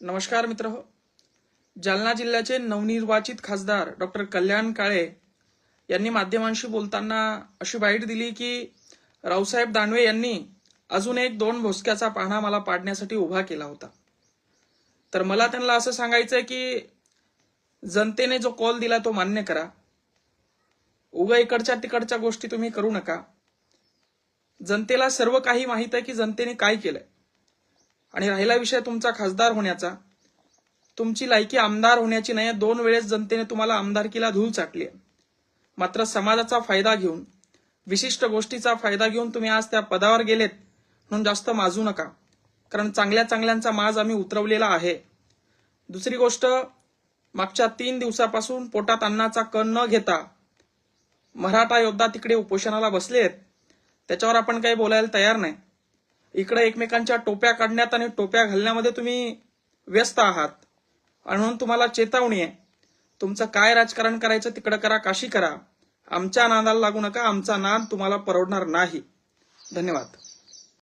नमस्कार मित्र हो. जालना जिल्ह्याचे नवनिर्वाचित खासदार डॉक्टर कल्याण काळे यांनी माध्यमांशी बोलताना अशी बाईट दिली की रावसाहेब दानवे यांनी अजून एक दोन भोसक्याचा पाहणा मला पाडण्यासाठी उभा केला होता. तर मला त्यांना असं सांगायचंय की जनतेने जो कॉल दिला तो मान्य करा. उगा इकडच्या तिकडच्या गोष्टी तुम्ही करू नका. जनतेला सर्व काही माहीत आहे की जनतेने काय केलंय. आणि राहिला विषय तुमचा खासदार होण्याचा. तुमची लायकी आमदार होण्याची नाही दोन वेळेस जनतेने तुम्हाला आमदारकीला धूळ चाटली आहे. मात्र समाजाचा फायदा घेऊन विशिष्ट गोष्टीचा फायदा घेऊन तुम्ही आज त्या पदावर गेलेत म्हणून जास्त माजू नका. कारण चांगल्या चांगल्यांचा माज आम्ही उतरवलेला आहे. दुसरी गोष्ट मागच्या तीन दिवसापासून पोटात अन्नाचा कण न घेता मराठा योद्धा तिकडे उपोषणाला बसलेत. त्याच्यावर आपण काही बोलायला तयार नाही. इकडे एकमेकांच्या टोप्या काढण्यात आणि टोप्या घालण्यामध्ये तुम्ही व्यस्त आहात. आणि म्हणून तुम्हाला चेतावणी आहे. तुमचं काय राजकारण करायचं तिकडं करा काशी करा. आमच्या नादाला लागू नका आमचा नाद तुम्हाला परवडणार नाही. धन्यवाद.